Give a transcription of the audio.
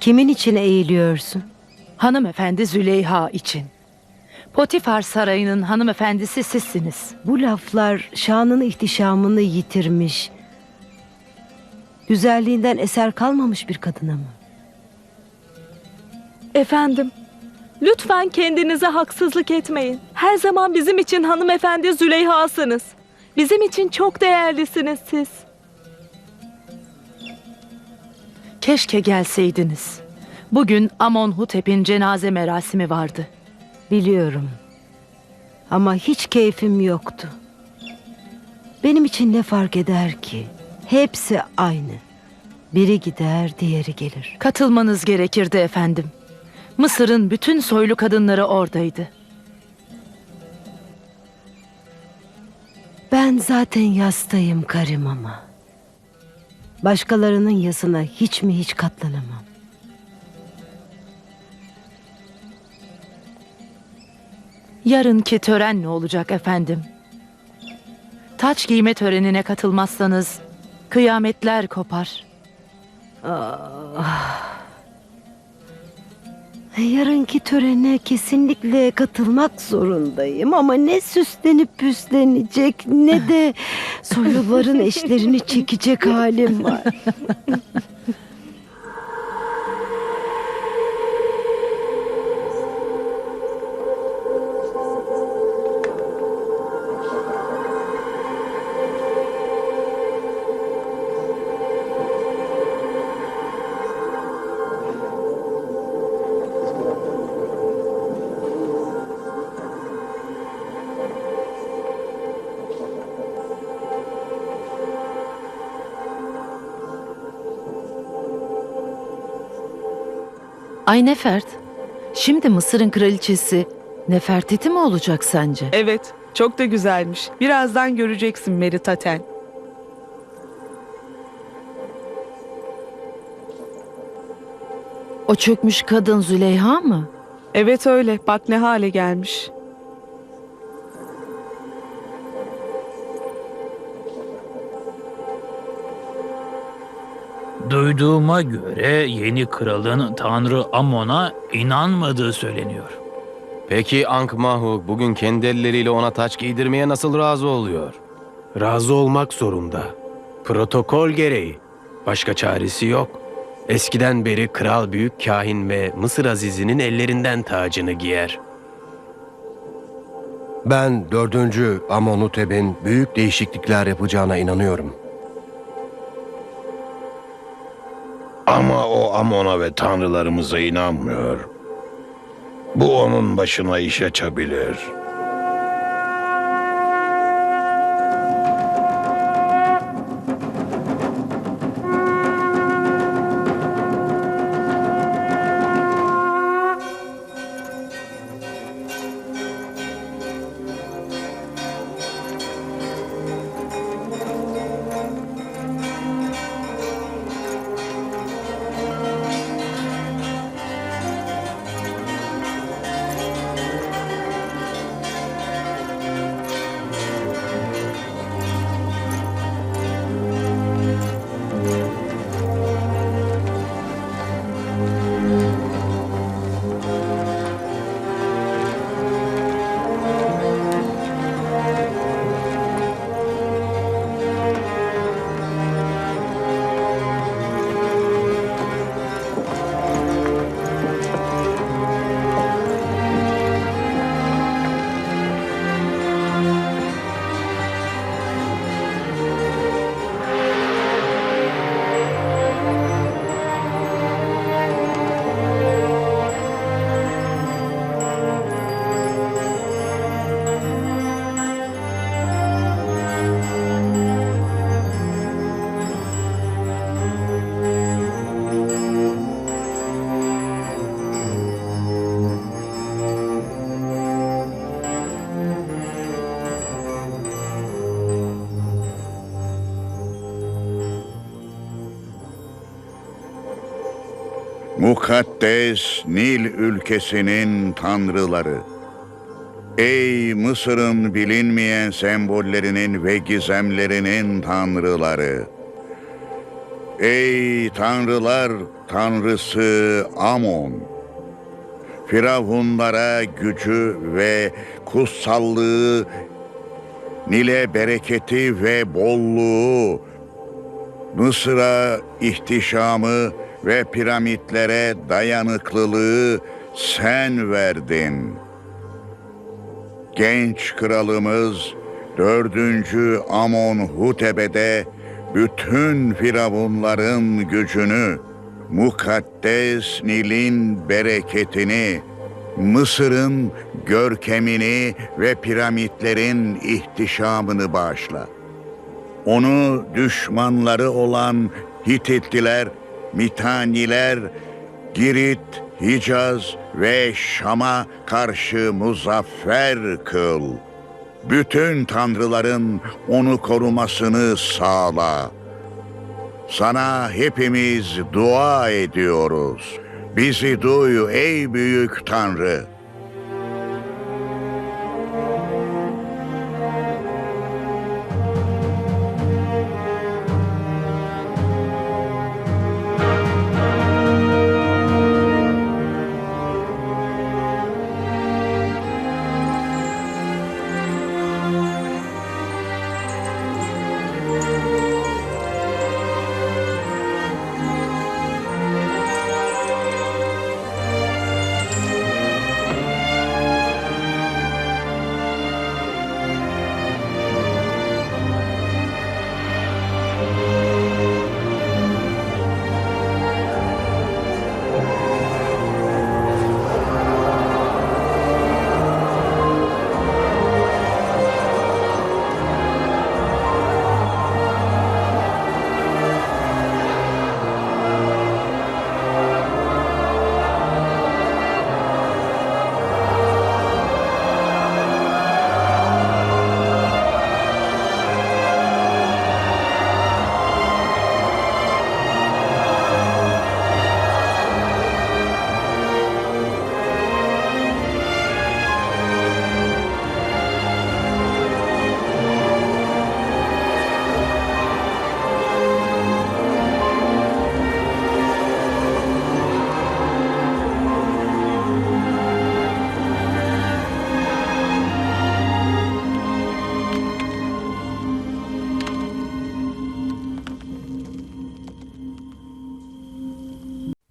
Kimin için eğiliyorsun? Hanımefendi Züleyha için. Potifar Sarayı'nın hanımefendisi sizsiniz. Bu laflar şanını ihtişamını yitirmiş. Güzelliğinden eser kalmamış bir kadına mı? Efendim, lütfen kendinize haksızlık etmeyin. Her zaman bizim için hanımefendi Züleyha'sınız. Bizim için çok değerlisiniz siz. Keşke gelseydiniz. Bugün Amonhotep'in cenaze merasimi vardı. Biliyorum. Ama hiç keyfim yoktu. Benim için ne fark eder ki? Hepsi aynı. Biri gider, diğeri gelir. Katılmanız gerekirdi efendim. Mısır'ın bütün soylu kadınları oradaydı. Ben zaten yastayım karım ama. Başkalarının yasına hiç mi hiç katlanamam. Yarınki tören ne olacak efendim? Taç giyme törenine katılmazsanız kıyametler kopar. Yarınki törene kesinlikle katılmak zorundayım ama ne süslenip püslenecek ne de soyluların eşlerini çekecek halim var. Ay Nefert, şimdi Mısır'ın kraliçesi Nefertiti mi olacak sence? Evet, çok da güzelmiş. Birazdan göreceksin Meritaten. O çökmüş kadın Züleyha mı? Evet öyle, bak ne hale gelmiş. Duyduğuma göre yeni kralın Tanrı Amon'a inanmadığı söyleniyor. Peki Ankh-Mahu bugün kendi elleriyle ona taç giydirmeye nasıl razı oluyor? Razı olmak zorunda. Protokol gereği. Başka çaresi yok. Eskiden beri kral büyük kahin ve Mısır azizinin ellerinden tacını giyer. Ben 4. Amonuteb'in büyük değişiklikler yapacağına inanıyorum. Ama o Amon'a ve tanrılarımıza inanmıyor. Bu onun başına iş açabilir. Mukaddes Nil ülkesinin tanrıları. Ey Mısır'ın bilinmeyen sembollerinin ve gizemlerinin tanrıları. Ey tanrılar tanrısı Amon! Firavunlara gücü ve kutsallığı, Nil'e bereketi ve bolluğu, Mısır'a ihtişamı ve piramitlere dayanıklılığı sen verdin. Genç kralımız 4. Amon Hutebe'de bütün firavunların gücünü, mukaddes Nil'in bereketini, Mısır'ın görkemini ve piramitlerin ihtişamını bağışla. Onu düşmanları olan Hititliler, Mitaniler, Girit, Hicaz ve Şam'a karşı muzaffer kıl. Bütün tanrıların onu korumasını sağla. Sana hepimiz dua ediyoruz. Bizi duy ey büyük Tanrı.